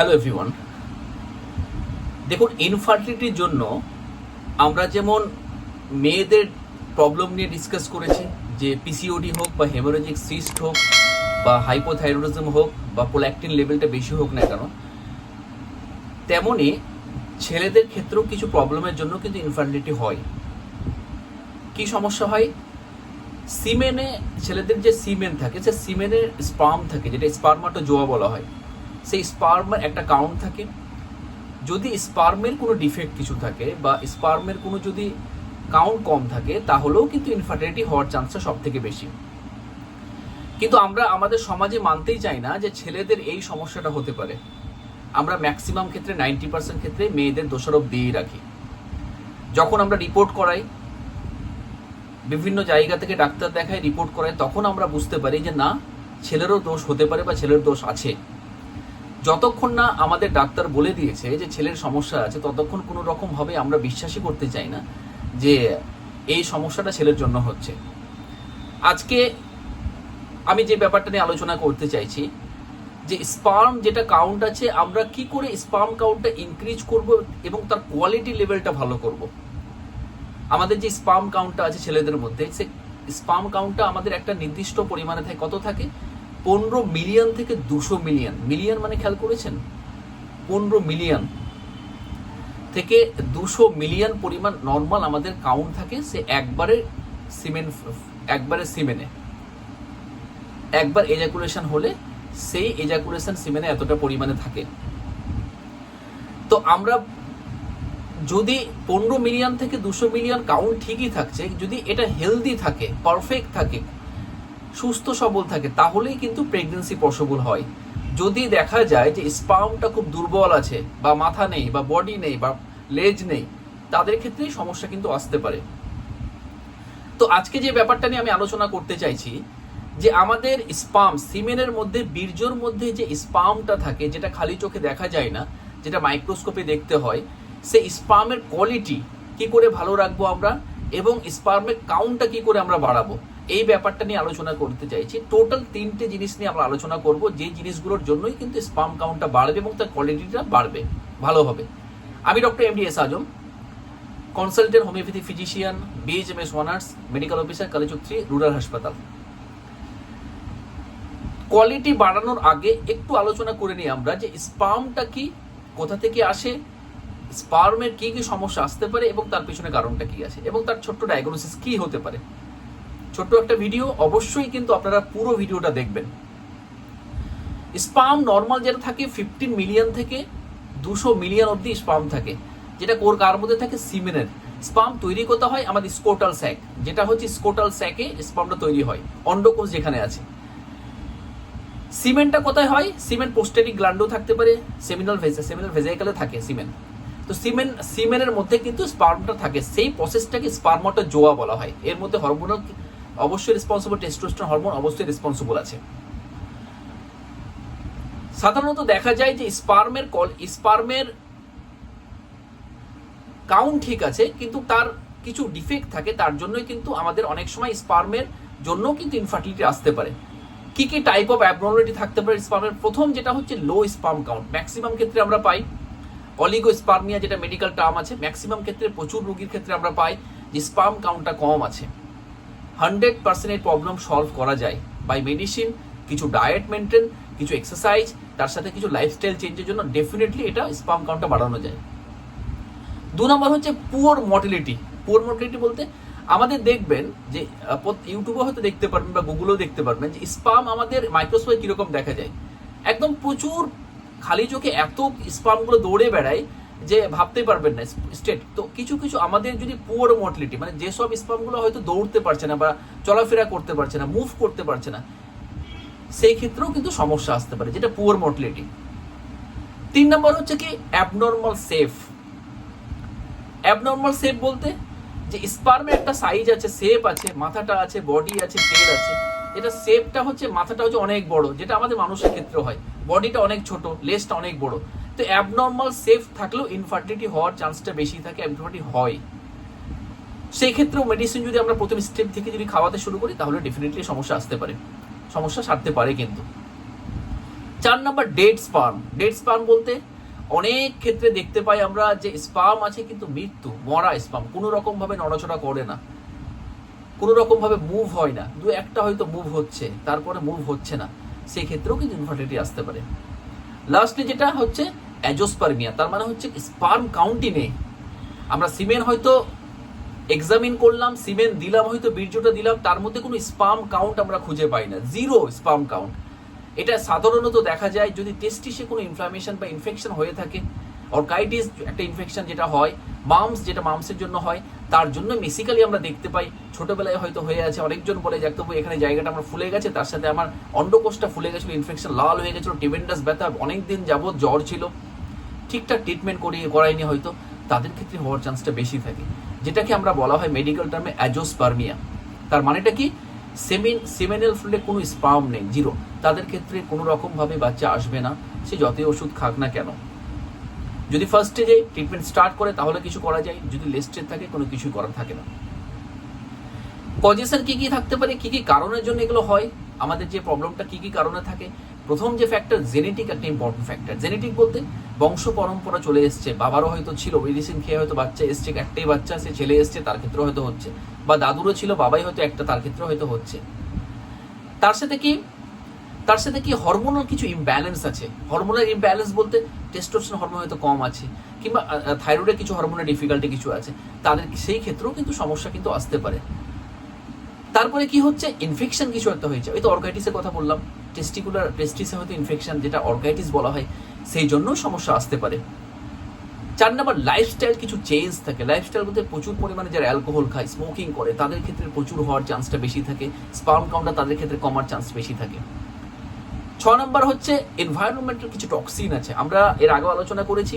Hello everyone দেখুন ইনফার্টিলিটির জন্য আমরা যেমন মেয়েদের প্রবলেম নিয়ে ডিসকাস করেছি, যে পিসিওডি হোক বা হেমোরেজিক সিস্ট হোক বা হাইপোথাইরয়েডিজম হোক বা প্রোল্যাক্টিন লেভেলটা বেশি হোক না কেন, তেমনি ছেলেদের ক্ষেত্রেও কিছু প্রবলেমের জন্য কিন্তু ইনফার্টিলিটি হয়। কি সমস্যা হয়? সিমেনে ছেলেদের যে সিমেন থাকে, সে সিমেনের স্পার্ম থাকে, যেটা স্পার্মাটো জোয়া বলা হয়। সেই স্পার্মের একটা কাউন্ট থাকে। যদি স্পার্মের কোনো ডিফেক্ট কিছু থাকে বা স্পার্মের কোনো যদি কাউন্ট কম থাকে, তাহলেও কিন্তু ইনফার্টিলিটি হওয়ার চান্সটা সব থেকে বেশি। কিন্তু আমরা আমাদের সমাজে মানতেই চাই না যে ছেলেদের এই সমস্যাটা হতে পারে। আমরা ম্যাক্সিমাম ক্ষেত্রে নাইনটি পার্সেন্ট ক্ষেত্রে মেয়েদের দোষারোপ দিয়েই রাখি। যখন আমরা রিপোর্ট করাই, বিভিন্ন জায়গা থেকে ডাক্তার দেখায় রিপোর্ট করায়, তখন আমরা বুঝতে পারি যে না, ছেলেরও দোষ হতে পারে বা ছেলের দোষ আছে। যতক্ষণ না আমাদের ডাক্তার বলে দিয়েছে যে ছেলের সমস্যা আছে, ততক্ষণ কোনো রকম ভাবে আমরা বিশ্বাসই করতে চাই না যে এই সমস্যাটা ছেলের জন্য হচ্ছে। আজকে আমি যে ব্যাপারটা নিয়ে আলোচনা করতে চাইছি, যে স্পার্ম যেটা কাউন্ট আছে, আমরা কি করে স্পার্ম কাউন্টটা ইনক্রিজ করব এবং তার কোয়ালিটি লেভেলটা ভালো করব? আমাদের যে স্পার্ম কাউন্টটা আছে ছেলেদের মধ্যে, সে স্পার্ম কাউন্টটা আমাদের একটা নির্দিষ্ট পরিমাণে থাকে, কত থাকে? পনেরো মিলিয়ন থেকে দুশো মিলিয়ন। মিলিয়ন মানে খেয়াল করেছেন? পনেরো মিলিয়ন থেকে দুশো মিলিয়ন পরিমাণ নর্মাল আমাদের কাউন্ট থাকে, সে একবারে সিমেন একবারে সিমেনে একবার এজাকুলেশন হলে সেই এজাকুলেশন সিমেনে এতটা পরিমাণে থাকে। তো আমরা যদি পনেরো মিলিয়ন থেকে দুশো মিলিয়ন কাউন্ট ঠিকই থাকছে, যদি এটা হেলদি থাকে পারফেক্ট থাকে সুস্থ, সবল থাকে, তাহলেই কিন্তু প্রেগনেন্সি পসিবল হয়। যদি দেখা যায় যে স্পামটা খুব দুর্বল আছে, বা মাথা নেই, বা বডি নেই, বা লেজ নেই, তাদের ক্ষেত্রেই সমস্যা কিন্তু আসতে পারে। তো আজকে যে ব্যাপারটা নিয়ে আমি আলোচনা করতে চাইছি, যে আমাদের স্পাম সিমেনের মধ্যে, বীর্যর মধ্যে যে স্পামটা থাকে, যেটা খালি চোখে দেখা যায় না, যেটা মাইক্রোস্কোপে দেখতে হয়, সেই স্পামের কোয়ালিটি কি করে ভালো রাখব আমরা, এবং স্পামের কাউন্টটা কি করে আমরা বাড়াবো? এই ব্যাপারটা নিয়ে আলোচনা করতে চাইছি। টোটাল তিনটে জিনিস নিয়ে আমরা আলোচনা করব। যে জিনিসগুলোর জন্যই কিন্তু স্পাম কাউন্টটা বাড়বে এবং তার কোয়ালিটিটা বাড়বে। ভালো হবে। আমি doctor M D S Azam consultant homeopathy physician BHMS honours medical officer Kaliachak three rural হাসপাতাল। কোয়ালিটি বাড়ানোর আগে একটু আলোচনা করে নিই আমরা যে স্পামটা কি, কোথা থেকে আসে স্পার্মের কি কি সমস্যা আসতে পারে এবং তার পিছনে কারণটা কি আছে এবং তার ছোট্ট ডায়াগনোসিস কি হতে পারে। ছোট্ট একটা ভিডিও অবশ্যই কিন্তু আপনারা পুরো ভিডিওটা দেখবেন। স্পাম নর্মাল যেটা থাকে ফিফটিন মিলিয়ন থেকে দুশো মিলিয়ন অব্দি স্পাম থাকে, যেটা কোর কার মধ্যে থাকে? সিমেনের স্পাম তৈরি করতে হয় আমাদের স্কোটাল স্যাক যেটা হচ্ছে স্কোটাল স্যাকে স্পামটা তৈরি হয় অন্ডকোষ যেখানে আছে। সিমেন্টটা কোথায় হয়? সিমেন্ট পোস্টেরিক গ্ল্যান্ডও থাকতে পারে সেমিনাল ভেজা সেমিনাল ভেজাইকালে থাকে সিমেন্ট তো সিমেন্ট সিমেনের মধ্যে কিন্তু স্পার্মটা থাকে, সেই প্রসেসটাকে স্পার্মটা জোয়া বলা হয়। এর মধ্যে হরমোনাল অবশ্যই রেসপন্সিবল টেস্টোস্টেরন হরমোন অবশ্যই রেসপন্সিবল আছে। সাধারণত দেখা যায় যে স্পার্মের কল স্পার্মের কাউন্ট ঠিক আছে, কিন্তু তার কিছু ডিফেক্ট থাকে, তার জন্যই কিন্তু আমাদের অনেক সময় স্পার্মের জন্য কিন্তু ইনফার্টিলিটি আসতে পারে। কি কি টাইপ অফ অ্যাবনর্মালিটি থাকতে পারে স্পার্মের প্রথম যেটা হচ্ছে লো স্পার্ম কাউন্ট ম্যাক্সিমাম ক্ষেত্রে আমরা পাই অলিগো স্পার্মিয়া যেটা মেডিকেল টার্ম আছে। ম্যাক্সিমাম ক্ষেত্রে প্রচুর রোগীর ক্ষেত্রে আমরা পাই যে স্পার্ম কাউন্টটা কম আছে। হান্ড্রেড পার্সেন্ট এই প্রবলেম সলভ করা যায় বাই মেডিসিন কিছু ডায়েট মেনটেন কিছু এক্সারসাইজ তার সাথে কিছু লাইফস্টাইল চেঞ্জের জন্য ডেফিনেটলি এটা স্পার্ম কাউন্টটা বাড়ানো যায়। দু নম্বর হচ্ছে পুয়ার মর্টিলিটি পুয়ার মর্টিলিটি বলতে আমাদের দেখবেন যে ইউটিউবে হয়তো দেখতে পারবেন বা গুগলেও দেখতে পারবেন যে স্পাম আমাদের মাইক্রোস্কোপে কীরকম দেখা যায় একদম প্রচুর খালি চোখে এত স্পামগুলো দৌড়ে বেড়ায় যে ভাবতেই পারবেন না স্টেট তো কিছু কিছু আমাদের যদি পুয়ার মর্টিলিটি মানে যেসব স্পামগুলো হয়তো দৌড়তে পারছে না বা চলাফেরা করতে পারছে না মুভ করতে পারছে না, সেই ক্ষেত্রেও কিন্তু সমস্যা আসতে পারে, যেটা পুয়ার মর্টিলিটি তিন নম্বর হচ্ছে কি অ্যাবনর্মাল সেফ অ্যাবনর্মাল সেফ বলতে যে স্পার্মের একটা সাইজ আছে শেপ আছে, মাথাটা আছে বডি আছে টেল আছে যেটা শেপটা হচ্ছে, মাথাটা হচ্ছে অনেক বড়, যেটা আমাদের মানুষের ক্ষেত্রে হয়। বডিটা অনেক ছোট লেসটা অনেক বড়। তো অ্যাবনর্মাল সেফ থাকলেও ইনফার্টিলিটি হওয়ার চান্সটা বেশি থাকে ইনফার্টিলিটি হয়। সেই ক্ষেত্রেও মেডিসিন যদি আমরা প্রথম স্টেপ থেকে যদি খাওয়াতে শুরু করি, তাহলে ডেফিনেটলি সমস্যা আসতে পারে। সমস্যা সারতে পারে কিন্তু। চার number dead sperm dead sperm বলতে অনেক ক্ষেত্রে দেখতে পাই আমরা যে স্পার্ম আছে কিন্তু মৃত্যু, মরা স্পার্ম কোনো রকম ভাবে নড়াচড়া করে না। কোনো রকম ভাবে মুভ হয় না। দু একটা হয়তো মুভ হচ্ছে, তারপরে মুভ হচ্ছে না। সেই ক্ষেত্রেও কিন্তু ইনফার্টিলিটি আসতে পারে। লাস্টলি যেটা হচ্ছে অ্যাজোস্পার্মিয়া, তার মানে হচ্ছে স্পার্ম কাউন্টই নেই। আমরা সিমেন হয়তো এক্সামিন করলাম, সিমেন দিলাম, হয়তো বীর্যটা দিলাম, তার মধ্যে কোনো স্পাম কাউন্ট আমরা খুঁজে পাই না। Zero sperm count. এটা সাধারণত দেখা যায় যদি টেস্টিসে কোনো ইনফ্লামেশন বা ইনফেকশন হয়ে থাকে অর্কাইটিস একটা ইনফেকশন যেটা হয় মামস যেটা মামসের জন্য হয়, তার জন্য বেসিক্যালি আমরা দেখতে পাই, ছোটবেলায় হয়তো হয়ে আছে, অনেকজন বলে ডাক্তারবাবু এখানে জায়গাটা আমার ফুলে গেছে, তার সাথে আমার অন্ডকোষটা ফুলে গেছিল ইনফেকশন লাল হয়ে গেছিল টিভেন্ডাস ব্যথা অনেক দিন যাবৎ জ্বর ছিল। ঠিকঠাক ট্রিটমেন্ট করিয়ে করায়নি হয়তো, তাদের ক্ষেত্রে হওয়ার চান্সটা বেশি থাকে। যেটাকে আমরা বলা হয় মেডিকেল টার্মে অ্যাজোস্পার্মিয়া তার মানেটা কি? সেমিন সেমিনাল ফ্লুইডে কোনো স্পাম নেই জিরো তাদের ক্ষেত্রে কোনো রকমভাবে বাচ্চা আসবে না, সে যতই ওষুধ খাক না কেন। যদি ফার্স্ট স্টেজে ট্রিটমেন্ট স্টার্ট করে, তাহলে কিছু করা যায়। যদি লেট স্টেজ থাকে, কোনো কিছুই করার থাকে না। কজেশন কি কি থাকতে পারে? কি কি কারণের জন্য এগুলো হয়? আমাদের যে প্রবলেমটা কি কি কারণে থাকে? প্রথম যে ফ্যাক্টর জেনেটিক একটা ইম্পর্টেন্ট ফ্যাক্টর জেনেটিক বলতে বংশ পরম্পরা চলে এসছে, বাবারও হয়তো ছিল মেডিসিন খেয়ে হয়তো বাচ্চা এসছে, একটাই বাচ্চা, সে ছেলে এসছে, তার ক্ষেত্রে হয়তো হচ্ছে। বা দাদুরও ছিল, বাবাই হয়তো একটা, তার ক্ষেত্রে হয়তো হচ্ছে। তার সাথে কি? তার সাথে কি হরমোনাল কিছু ইমব্যালেন্স আছে? হরমোনাল ইমব্যালেন্স বলতে টেস্টোস্টেরন হরমোন হয়তো কম আছে, কিংবা থাইরয়েডের কিছু হরমোনাল ডিফিকাল্টি কিছু আছে। তাদের সেই ক্ষেত্রেও কিন্তু সমস্যা কিন্তু আসতে পারে। তারপরে কি হচ্ছে? ইনফেকশন কিছু একটা হয়েছে। ওই তো অর্গাইটিসের কথা বললাম। টেস্টিকুলার টেস্টিসে হয়তো ইনফেকশন যেটা অর্গাইটিস বলা হয়, সেই জন্যও সমস্যা আসতে পারে। চার নাম্বার লাইফস্টাইল কিছু চেঞ্জ থাকে। লাইফস্টাইল বলতে প্রচুর পরিমাণে যারা অ্যালকোহল খায় স্মোকিং করে, তাদের ক্ষেত্রে প্রচুর হওয়ার চান্সটা বেশি থাকে। স্পার্ম কাউন্টটা তাদের ক্ষেত্রে কমার চান্স বেশি থাকে। ছ নম্বর হচ্ছে এনভায়রনমেন্টাল কিছু টক্সিন আছে। আমরা এর আগে আলোচনা করেছি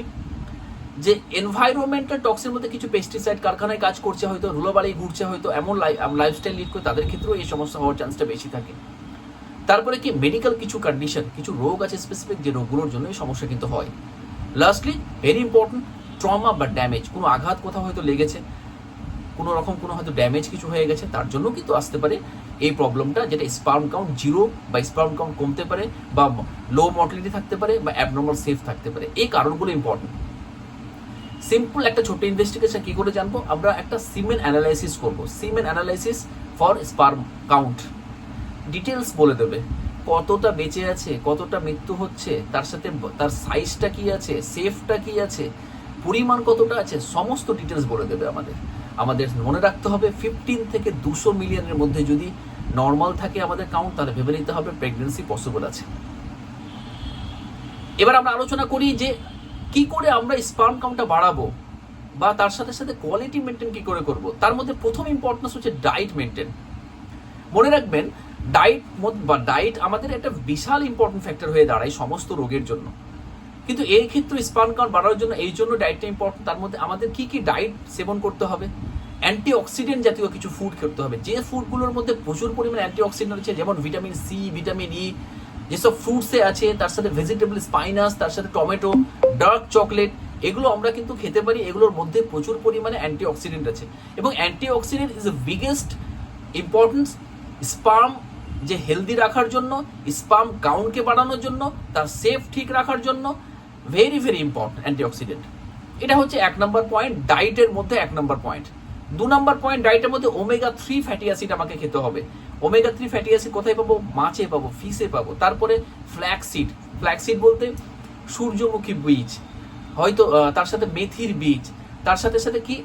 যে এনভায়রনমেন্টাল টক্সিন মধ্যে কিছু পেস্টিসাইড কারখানায় কাজ করছে হয়তো ধুলোবাড়ি ঘুরছে হয়তো, এমন লাইফস্টাইল লিড করে তাদের ক্ষেত্রেও এই সমস্যা হওয়ার চান্সটা বেশি থাকে। তারপরে কি মেডিকেল কিছু কন্ডিশন কিছু রোগ আছে স্পেসিফিক যে রোগগুলোর জন্য এই সমস্যা কিন্তু হয়। লাস্টলি ভেরি ইম্পর্টেন্ট ট্রমা বা ড্যামেজ কোনো আঘাত কোথাও হয়তো লেগেছে, কোনো রকম কোনো হয়তো ড্যামেজ কিছু হয়ে গেছে, তার জন্য কিন্তু আসতে পারে এই প্রবলেমটা যেটা স্পার্ম কাউন্ট জিরো বা স্পার্ম কাউন্ট কমতে পারে বা লো মর্টিলিটি থাকতে পারে বা অ্যাবনর্মাল সেফ থাকতে পারে। এই কারণগুলো ইম্পর্টেন্ট সিম্পল একটা ছোট্ট ইনভেস্টিগেশন কি করে জানব? আমরা একটা সিমেন অ্যানালাইসিস করব। Semen analysis for sperm count details বলে দেবে। কতটা বেঁচে আছে, কতটা মৃত্যু হচ্ছে, তার সাথে তার সাইজটা কি আছে সেফটা কি আছে, পরিমাণ কতটা আছে, সমস্ত ডিটেলস বলে দেবে আমাদের। আমাদের মনে রাখতে হবে ফিফটিন থেকে দুশো মিলিয়নের মধ্যে যদি নর্মাল থাকে আমাদের কাউন্ট তাহলে ভেবে নিতে হবে প্রেগনেন্সি পসিবল আছে। এবার আমরা আলোচনা করি যে কি করে আমরা স্পার্ম কাউন্টটা বাড়াবো বা তার সাথে সাথে কোয়ালিটি মেনটেন কি করে করব। তার মধ্যে প্রথম ইম্পর্টেন্স হচ্ছে ডায়েট মেনটেন মনে রাখবেন ডায়েট বা ডায়েট আমাদের একটা বিশাল ইম্পর্টেন্ট ফ্যাক্টর হয়ে দাঁড়ায় সমস্ত রোগের জন্য। কিন্তু এই ক্ষেত্রে স্পার্ম কাউন্ট বাড়ানোর জন্য এই জন্য ডায়েটটা ইম্পর্টেন্ট তার মধ্যে আমাদের কি কি ডায়েট সেবন করতে হবে? অ্যান্টি অক্সিডেন্ট জাতীয় কিছু ফুড খেতে হবে। যে ফুডগুলোর মধ্যে প্রচুর পরিমাণে অ্যান্টি অক্সিডেন্ট রয়েছে, যেমন ভিটামিন সি ভিটামিন ই যেসব ফ্রুটসে আছে, তার সাথে ভেজিটেবল স্পাইনাস তার সাথে টমেটো ডার্ক চকলেট এগুলো আমরা কিন্তু খেতে পারি, এগুলোর মধ্যে প্রচুর পরিমাণে অ্যান্টি অক্সিডেন্ট আছে। এবং antioxidant is the biggest importance sperm যে হেলদি রাখার জন্য স্পাম কাউন্টকে বাড়ানোর জন্য, তার সেফ ঠিক রাখার জন্য ভেরি ভেরি ইম্পর্টেন্ট অ্যান্টিঅক্সিডেন্ট এটা হচ্ছে এক নম্বর পয়েন্ট ডায়েটের মধ্যে এক নম্বর পয়েন্ট দু নম্বর পয়েন্ট ডায়েটের মধ্যে ওমেগা থ্রি ফ্যাটি অ্যাসিড আমাকে খেতে হবে। ওমেগা থ্রি ফ্যাটি অ্যাসিড কোথায় পাবো? মাছে পাবো ফিশে পাবো। তারপরে ফ্ল্যাক্সিড ফ্ল্যাক্সিড বলতে সূর্যমুখী বীজ। হয়তো তার সাথে মেথির বীজ। তার সাথে সাথে কি?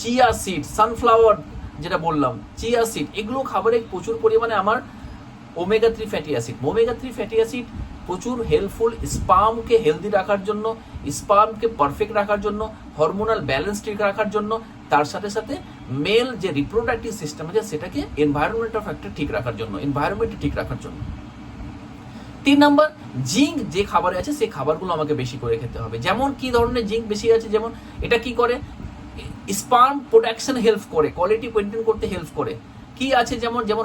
চিয়া সিড সানফ্লাওয়ার যেটা বললাম চিয়া সিড এগুলো খাবারে প্রচুর পরিমাণে আমার omega three fatty acid omega three fatty acid প্রচুর হেল্পফুল স্পামকে হেলদি রাখার জন্য স্পামকে পারফেক্ট রাখার জন্য হরমোনাল ব্যালেন্স ঠিক রাখার জন্য, তার সাথে সাথে মেল যে রিপ্রোডাক্টিভ সিস্টেম আছে সেটাকে এনভায়রনমেন্টাল ফ্যাক্টর ঠিক রাখার জন্য এনভায়রনমেন্ট ঠিক রাখার জন্য। তিন নাম্বার জিঙ্ক যে খাবারে আছে সেই খাবারগুলো আমাকে বেশি করে খেতে হবে। যেমন কি ধরনের জিঙ্ক বেশি আছে? যেমন এটা কি করে? স্পার্ম প্রোডাকশন হেল্প করে কোয়ালিটি মেনটেন করতে হেল্প করে। কি আছে? যেমন যেমন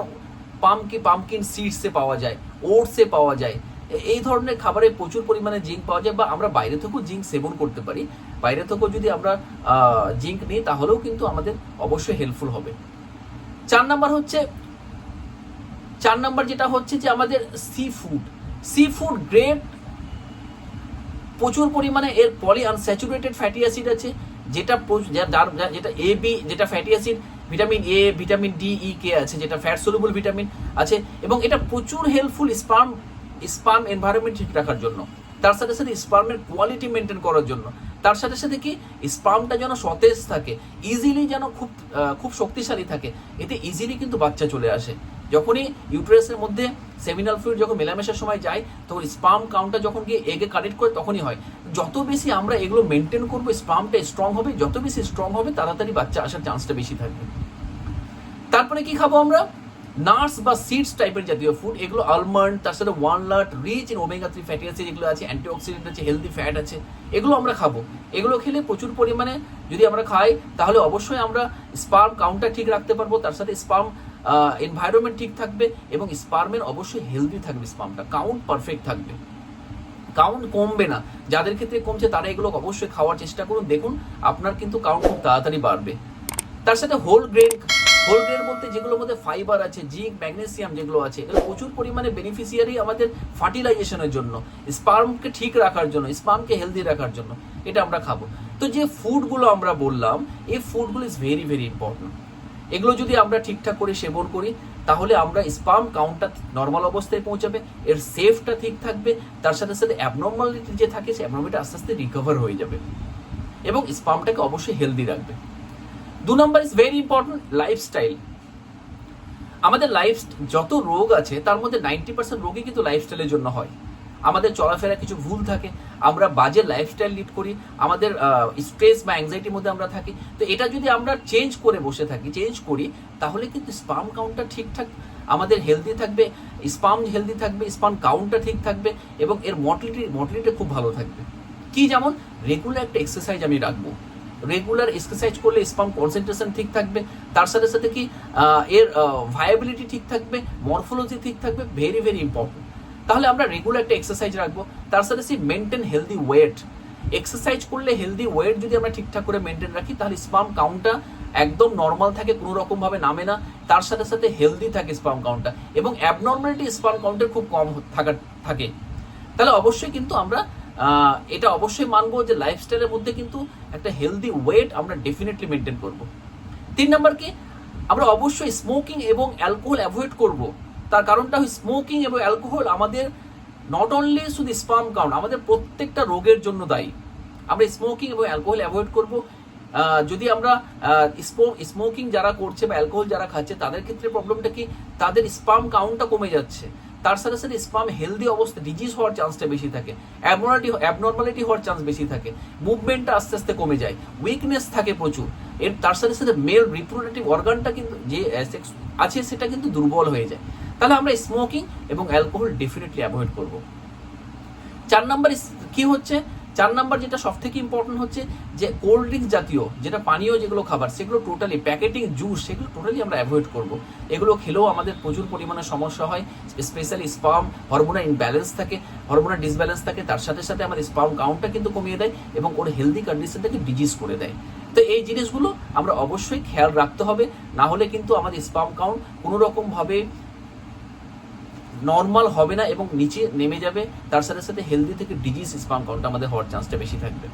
পামকি পামকিন সিডসে পাওয়া যায় ওটসে পাওয়া যায়। এই ধরনের খাবারে প্রচুর পরিমাণে জিঙ্ক পাওয়া যায় বা আমরা বাইরে থেকেও জিঙ্ক সেবন করতে পারি। বাইরে থেকেও যদি আমরা জিঙ্ক নিই, তাহলেও কিন্তু আমাদের অবশ্যই হেল্পফুল হবে। চার নাম্বার হচ্ছে, চার নাম্বার যেটা হচ্ছে যে আমাদের sea food sea food great প্রচুর পরিমাণে এর পলি আনস্যাচুরেটেড ফ্যাটি অ্যাসিড আছে, যেটা যেটা এ বি যেটা fatty acid vitamin A vitamin D E K আছে, যেটা ফ্যাট সলুবল ভিটামিন আছে, এবং এটা প্রচুর হেল্পফুল স্পার্ম স্পার্ম এনভায়রনমেন্ট ঠিক রাখার জন্য। তার সাথে সাথে স্পার্মের কোয়ালিটি মেনটেন করার জন্য। তার সাথে সাথে কি স্পার্মটা যেন সতেজ থাকে ইজিলি যেন খুব খুব শক্তিশালী থাকে, এতে ইজিলি কিন্তু বাচ্চা চলে আসে। যখনই ইউটেরাসের মধ্যে সেমিনাল ফ্লুইড যখন মেলামেশার সময় যায়, তখন স্পার্ম কাউন্টটা যখন গিয়ে এগে কানেক্ট করে তখনই হয়। যত বেশি আমরা এগুলো মেনটেন করব স্পার্মটা স্ট্রং হবে, যত বেশি স্ট্রং হবে, তাড়াতাড়ি বাচ্চা আসার চান্সটা বেশি থাকবে। তারপরে কি খাব আমরা? নাটস বা সিডস টাইপের জাতীয় ফুড এগুলো আলমন্ড তার সাথে ওয়ানলাট rich in omega three fatty acid এগুলো আছে অ্যান্টিঅক্সিডেন্ট আছে হেলদি ফ্যাট আছে, এগুলো আমরা খাব। এগুলো খেলে প্রচুর পরিমাণে যদি আমরা খাই, তাহলে অবশ্যই আমরা স্পার্ম কাউন্টটা ঠিক রাখতে পারব, তার সাথে স্পার্ম এনভায়রনমেন্ট ঠিক থাকবে এবং স্পার্মের অবশ্যই হেলদি থাকবে স্পার্মটা কাউন্ট পারফেক্ট থাকবে। কাউন্ট কমবে না। যাদের ক্ষেত্রে কমছে, তারা এগুলো অবশ্যই খাওয়ার চেষ্টা করুন। দেখুন, আপনার কিন্তু কাউন্ট খুব তাড়াতাড়ি বাড়বে। তার সাথে হোল গ্রেন হোল গ্রেন বলতে যেগুলোর মধ্যে ফাইবার আছে জিঙ্ক ম্যাগনেসিয়াম যেগুলো আছে, এগুলো প্রচুর পরিমাণে বেনিফিশিয়ারি আমাদের ফার্টিলাইজেশনের জন্য স্পার্মকে ঠিক রাখার জন্য স্পার্মকে হেলদি রাখার জন্য। এটা আমরা খাব। তো যে ফুডগুলো আমরা বললাম, এই ফুডগুলো ইজ ভেরি ভেরি ইম্পর্টেন্ট এগুলো যদি আমরা ঠিকঠাক করে সেবন করি, তাহলে আমরা স্পার্ম কাউন্টটা নর্মাল অবস্থায় পৌঁছাবে, এর সেফটা ঠিক থাকবে, তার সাথে সাথে অ্যাবনর্মালিটি যে থাকে সে অ্যাবনর্মালিটি আস্তে আস্তে রিকভার হয়ে যাবে এবং স্পার্মটাকে অবশ্যই হেলদি রাখবে। দু number is very important lifestyle আমাদের লাইফ যত রোগ আছে, তার মধ্যে নাইনটি পার্সেন্ট রোগই কিন্তু লাইফস্টাইলের জন্য হয়। আমাদের চলাফেরা কিছু ভুল থাকে, আমরা বাজে লাইফস্টাইল লিড করি, আমাদের স্ট্রেস বা অ্যাংজাইটির মধ্যে আমরা থাকি। তো এটা যদি আমরা চেঞ্জ করে বসে থাকি চেঞ্জ করি, তাহলে কিন্তু স্পাম কাউন্টটা ঠিকঠাক, আমাদের হেলদি থাকবে স্পাম হেলদি থাকবে স্পাম কাউন্টটা ঠিক থাকবে এবং এর মর্টিলিটি মর্টিলিটি খুব ভালো থাকবে। কি যেমন? রেগুলার একটা এক্সারসাইজ আমি রাখব। রেগুলার এক্সারসাইজ করলে স্পাম কনসেন্ট্রেশন ঠিক থাকবে, তার সাথে সাথে কি এর ভায়াবিলিটি ঠিক থাকবে মরফোলজি ঠিক থাকবে ভেরি ভেরি ইম্পর্টেন্ট তাহলে আমরা রেগুলার একটা এক্সারসাইজ রাখব। তার সাথে সেই মেনটেন হেলদি ওয়েট এক্সারসাইজ করলে হেলদি ওয়েট যদি আমরা ঠিকঠাক করে মেনটেন রাখি, তাহলে স্পাম কাউন্টটা একদম নর্মাল থাকে, কোনো রকমভাবে নামে না। তার সাথে সাথে হেলদি থাকে স্পাম কাউন্টটা এবং অ্যাবনর্মালিটি স্পাম কাউন্টের খুব কম থাকা, থাকে। তাহলে অবশ্যই কিন্তু আমরা এটা অবশ্যই মানবো যে লাইফস্টাইলের মধ্যে কিন্তু একটা হেলদি ওয়েট আমরা ডেফিনেটলি মেনটেন করব। তিন নম্বর কি? আমরা অবশ্যই স্মোকিং এবং অ্যালকোহল অ্যাভয়েড করব। তার কারণটা স্মোকিং এবং অ্যালকোহল আমাদের নট অনলি শুধু স্পাম কাউন্ট আমাদের প্রত্যেকটা রোগের জন্য দায়ী। আমরা স্মোকিং এবং অ্যালকোহল অ্যাভয়েড করব। যদি আমরা স্মোকিং যারা করছে বা অ্যালকোহল যারা খাচ্ছে, তাদের ক্ষেত্রে প্রবলেমটা কি? তাদের স্পাম কাউন্টটা কমে যাচ্ছে। তার সাথে সাথে স্পাম হেলদি অবস্থা ডিজিজ হওয়ার চান্সটা বেশি থাকে। অ্যাবনর্মালিটি অ্যাবনর্মালিটি হওয়ার চান্স বেশি থাকে। মুভমেন্টটা আস্তে আস্তে কমে যায়। উইকনেস থাকে প্রচুর। এর তার সাথে সাথে মেল রিপ্রোডাক্টিভ অর্গানটা কিন্তু যে আছে, সেটা কিন্তু দুর্বল হয়ে যায়। তাহলে আমরা স্মোকিং এবং অ্যালকোহল ডেফিনেটলি অ্যাভয়েড করব। চার নাম্বার কি হচ্ছে? চার নাম্বার যেটা সব থেকে ইম্পর্টেন্ট হচ্ছে যে কোল্ড ড্রিঙ্কস জাতীয় যেটা পানীয় যেগুলো খাবার, সেগুলো টোটালি প্যাকেটিং জুস সেগুলো টোটালি আমরা অ্যাভয়েড করব। এগুলো খেলেও আমাদের প্রচুর পরিমাণে সমস্যা হয় স্পেশালি স্পাম হরমোনাল ইনব্যালেন্স থাকে হরমোনা ডিসব্যালেন্স থাকে, তার সাথে সাথে আমাদের স্পাম কাউন্টটা কিন্তু কমিয়ে দেয় এবং ওর হেলদি কন্ডিশনটাকে ডিজিজ করে দেয়। তো এই জিনিসগুলো আমরা অবশ্যই খেয়াল রাখতে হবে, না হলে কিন্তু আমাদের স্পাম কাউন্ট কোনো রকমভাবে নর্মাল হবে না এবং নিচে নেমে যাবে, তার সাথে সাথে হেলদি থেকে ডিজিজ স্পাম কাউন্ট আমাদের হওয়ার চান্সটা বেশি থাকবে।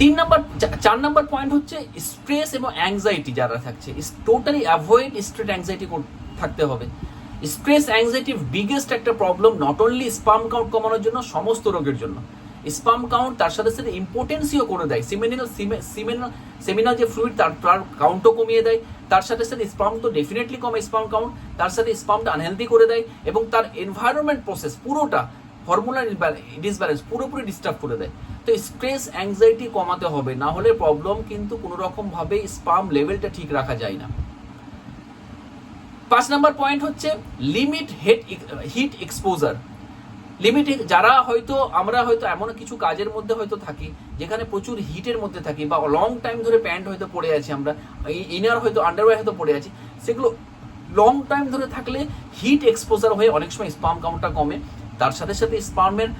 তিন নাম্বার চার নাম্বার পয়েন্ট হচ্ছে স্ট্রেস এবং অ্যাংজাইটি যারা থাকছে। টোটালি অ্যাভয়েড স্ট্রেট অ্যাংজাইটি থাকতে হবে। স্ট্রেস অ্যাংজাইটি বিগেস্ট একটা problem not only sperm count কমানোর জন্য, সমস্ত রোগের জন্য। স্পাম কাউন্ট তার সাথে সাথে ইম্পর্টেন্সিও করে দেয়। সিমেনাল সিমেনাল সেমিনাল যে ফ্লুইড তার তার কাউন্টও কমিয়ে দেয়। তার সাথে সাথে স্পাম তো ডেফিনেটলি কমে স্পাম কাউন্ট তার সাথে স্পামটা আনহেলদি করে দেয় এবং তার এনভায়রনমেন্ট প্রসেস পুরোটা হরমোনাল ডিসব্যালেন্স পুরোপুরি ডিস্টার্ব করে দেয়। তো স্ট্রেস অ্যাংজাইটি কমাতে হবে, না হলে প্রবলেম কিন্তু কোনো রকম ভাবে স্পাম লেভেলটা ঠিক রাখা যায় না। পাঁচ নাম্বার পয়েন্ট হচ্ছে লিমিট হেড হিট এক্সপোজার লিমিটে যারা হয়তো, আমরা হয়তো এমন কিছু কাজের মধ্যে হয়তো থাকি, যেখানে প্রচুর হিটের মধ্যে থাকি বা লং টাইম ধরে প্যান্ট হয়তো পরে আছি আমরা ইনার হয়তো আন্ডারওয়্যার হয়তো পরে আছি, সেগুলো লং টাইম ধরে থাকলে হিট এক্সপোজার হয়ে অনেক সময় স্পাম কাউন্টটা কমে। তার সাথে সাথে স্পামের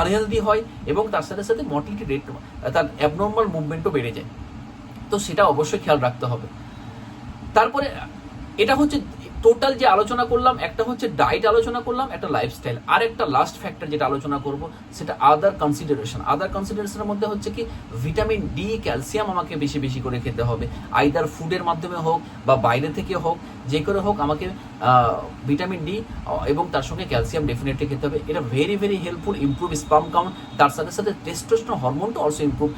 আনহেলদি হয় এবং তার সাথে সাথে মর্টিলিটি রেট তার অ্যাবনর্মাল মুভমেন্টও বেড়ে যায়। তো সেটা অবশ্যই খেয়াল রাখতে হবে। তারপরে, এটা হচ্ছে টোটাল যে আলোচনা করলাম, একটা হচ্ছে ডায়েট আলোচনা করলাম, একটা লাইফস্টাইল আর একটা লাস্ট ফ্যাক্টর যেটা আলোচনা করব, সেটা আদার কনসিডারেশন আদার কনসিডারেশনের মধ্যে হচ্ছে কি ভিটামিন ডি ক্যালসিয়াম আমাকে বেশি বেশি করে খেতে হবে। আইদার ফুডের মাধ্যমে হোক বা বাইরে থেকে হোক, যে করে হোক, আমাকে ভিটামিন ডি এবং তার সঙ্গে ক্যালসিয়াম ডেফিনেটলি খেতে হবে। এটা very very helpful improve sperm count তার সাথে সাথে টেস্টোস্টেরন হরমোনটা অলসো ইমপ্রুভ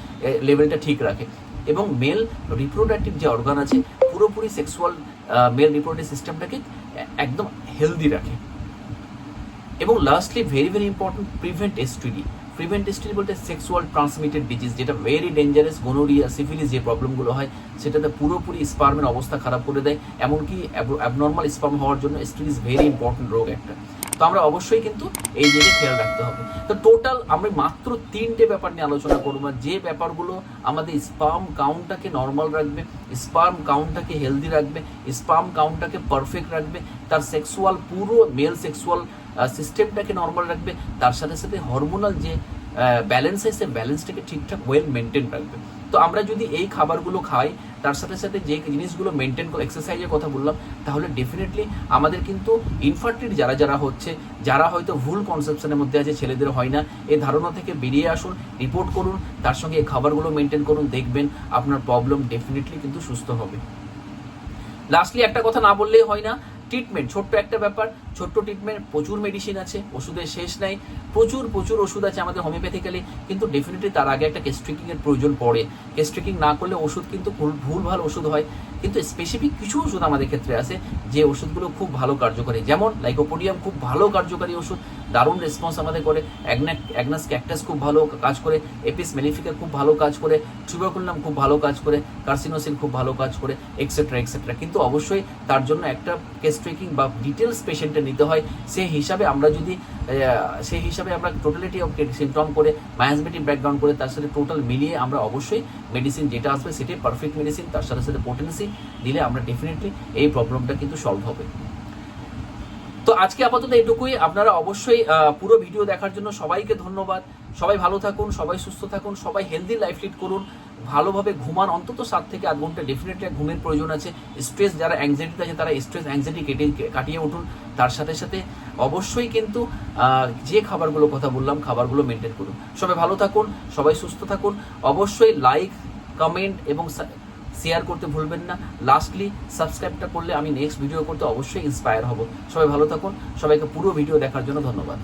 লেভেলটা ঠিক রাখে। এবং মেল রিপ্রোডাক্টিভ যে অর্গান আছে, পুরোপুরি সেক্সুয়াল মেল রিপোর্টিং সিস্টেমটাকে একদম হেলদি রাখে। এবং lastly very very important prevent STD prevent STD বলতে সেক্সুয়াল ট্রান্সমিটেড ডিজিজ যেটা ভেরি ডেঞ্জারাস গোনোরিয়া সিফিলিস যে প্রবলেমগুলো হয়, সেটাতে পুরোপুরি স্পার্মের অবস্থা খারাপ করে দেয়। এমনকি অ্যাবনর্মাল স্পার্ম হওয়ার জন্য এসটিডি ইজ ভেরি ইম্পর্টেন্ট রোগ একটা। তো আমরা অবশ্যই কিন্তু এই দিকে খেয়াল রাখতে হবে। তো টোটাল আমরা মাত্র তিনটে ব্যাপার নিয়ে আলোচনা করব যে ব্যাপারগুলো আমাদের স্পার্ম কাউন্টটাকে নর্মাল রাখবে স্পার্ম কাউন্টটাকে হেলদি রাখবে স্পার্ম কাউন্টটাকে পারফেক্ট রাখবে, তার সেক্সুয়াল পুরো মেল সেক্সুয়াল সিস্টেমটাকে নর্মাল রাখবে, তার সাথে সাথে হরমোনাল যে ব্যালেন্স আছে ব্যালেন্সটাকে ঠিকঠাক ওয়েল মেনটেন রাখবে। তো আমরা যদি এই খাবারগুলো খাই, তার সাথে সাথে যে জিনিসগুলো মেনটেন করে এক্সারসাইজের কথা বললাম, তাহলে ডেফিনেটলি আমাদের কিন্তু ইনফার্টিলিটি যারা যারা হচ্ছে, যারা হয়তো ভুল কনসেপশনের মধ্যে আছে, ছেলেদের হয় না এই ধারণা থেকে বেরিয়ে আসুন রিপোর্ট করুন, তার সঙ্গে এই খাবারগুলো মেনটেন করুন, দেখবেন আপনার প্রবলেম ডেফিনেটলি কিন্তু সুস্থ হবে। লাস্টলি একটা কথা না বললেই হয় না ট্রিটমেন্ট ছোট্ট একটা ব্যাপার, ছোট্ট ট্রিটমেন্ট প্রচুর মেডিসিন আছে, ওষুধের শেষ নাই, প্রচুর প্রচুর ওষুধ আছে আমাদের হোমিওপ্যাথিক্যালি কিন্তু ডেফিনেটলি তার আগে একটা কেস্ট্রিকিং এর প্রয়োজন পড়ে। কেস্ট্রিকিং না করলে ওষুধ কিন্তু ভুল, ভালো ওষুধ হয়। কিন্তু স্পেসিফিক কিছু ওষুধ আমাদের ক্ষেত্রে আছে, যে ওষুধগুলো খুব ভালো কার্যকরী। যেমন লাইকোপোডিয়াম খুব ভালো কার্যকারী ওষুধ দারুণ রেসপন্স আমাদের করে। অ্যাগনাস ক্যাকটাস খুব ভালো কাজ করে। এপিস মেলিফিকা খুব ভালো কাজ করে। ট্রিবাকুলাম খুব ভালো কাজ করে। কার্সিনোসিন খুব ভালো কাজ করে এক্সেট্রা এক্সেট্রা কিন্তু অবশ্যই তার জন্য একটা কেস ট্রেকিং বা ডিটেলস পেশেন্টে নিতে হয়। সে হিসাবে আমরা যদি সেই হিসাবে আমরা টোটালিটি অফ সিমটম করে মায়াসমেটিক ব্যাকগ্রাউন্ড করে, তার সাথে টোটাল মিলিয়ে আমরা অবশ্যই মেডিসিন যেটা আসবে, সেটাই পারফেক্ট মেডিসিন তার সাথে সাথে পোটেন্সি দিলে আমরা ডেফিনেটলি এই প্রবলেমটা কিন্তু সলভ হবে। তো আজকে আপাতত এটুকুই আপনারা অবশ্যই পুরো ভিডিও দেখার জন্য সবাইকে ধন্যবাদ। সবাই ভালো থাকুন, সবাই সুস্থ থাকুন, সবাই হেলদি লাইফ লিড করুন। ভালোভাবে ঘুমান, অন্তত সাত থেকে আধ ঘণ্টা ডেফিনেটলি ঘুমের প্রয়োজন আছে। স্ট্রেস যারা অ্যাংজাইটিতে আছে, তারা স্ট্রেস অ্যাংজাইটি কেটে, কাটিয়ে উঠুন। তার সাথে সাথে অবশ্যই কিন্তু যে খাবারগুলো কথা বললাম, খাবারগুলো মেনটেন করুন। সবাই ভালো থাকুন, সবাই সুস্থ থাকুন। অবশ্যই লাইক কমেন্ট এবং শেয়ার করতে ভুলবেন না। লাস্টলি সাবস্ক্রাইবটা করলে আমি নেক্সট ভিডিও করতে অবশ্যই ইন্সপায়ার হব। সবাই ভালো থাকুন। সবাইকে পুরো ভিডিও দেখার জন্য ধন্যবাদ।